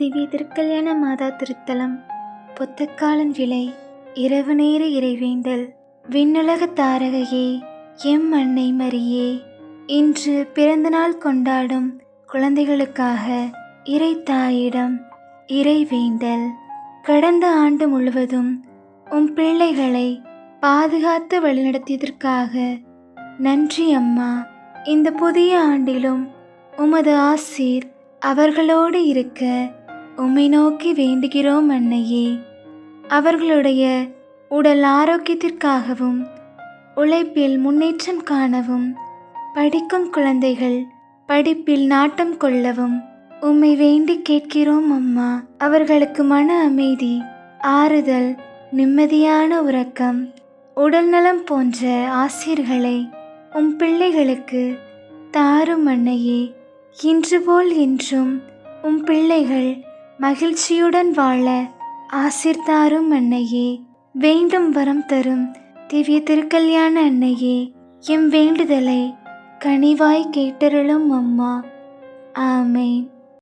திவ்ய திருக்கல்யாண மாதா திருத்தலம். பொத்தக்காலன் விலை இரவு நேர இறைவேண்டல் விண்ணுலக தாரகையே எம் அன்னை மரியே. இன்று பிறந்தநாள் கொண்டாடும் குழந்தைகளுக்காக இறை தாயிடம் இறைவேண்டல் கடந்த ஆண்டு முழுவதும் உம் பிள்ளைகளை பாதுகாத்து வழிநடத்தியதற்காக நன்றி அம்மா. இந்த புதிய ஆண்டிலும் உமது ஆசீர் அவர்களோடு இருக்க உம்மை நோக்கி வேண்டுகிறோம் அன்னையே. அவர்களுடைய உடல் ஆரோக்கியத்திற்காகவும் உழைப்பில் முன்னேற்றம் காணவும் படிக்கும் குழந்தைகள் படிப்பில் நாட்டம் கொள்ளவும் உம்மை வேண்டி கேட்கிறோம் அம்மா. அவர்களுக்கு மன அமைதி ஆறுதல் நிம்மதியான உறக்கம் உடல்நலம் போன்ற ஆசிர்களை உம் பிள்ளைகளுக்கு தாரும் அன்னையே. இன்று போல் என்றும் உம் பிள்ளைகள் மகிழ்ச்சியுடன் வாழ ஆசிர்தாரும் அன்னையே. வேண்டும் வரம் தரும் திவ்ய திருக்கல்யாண அன்னையே. எம் வேண்டுதலை கனிவாய் கேட்டருளும் அம்மா. ஆமேன்.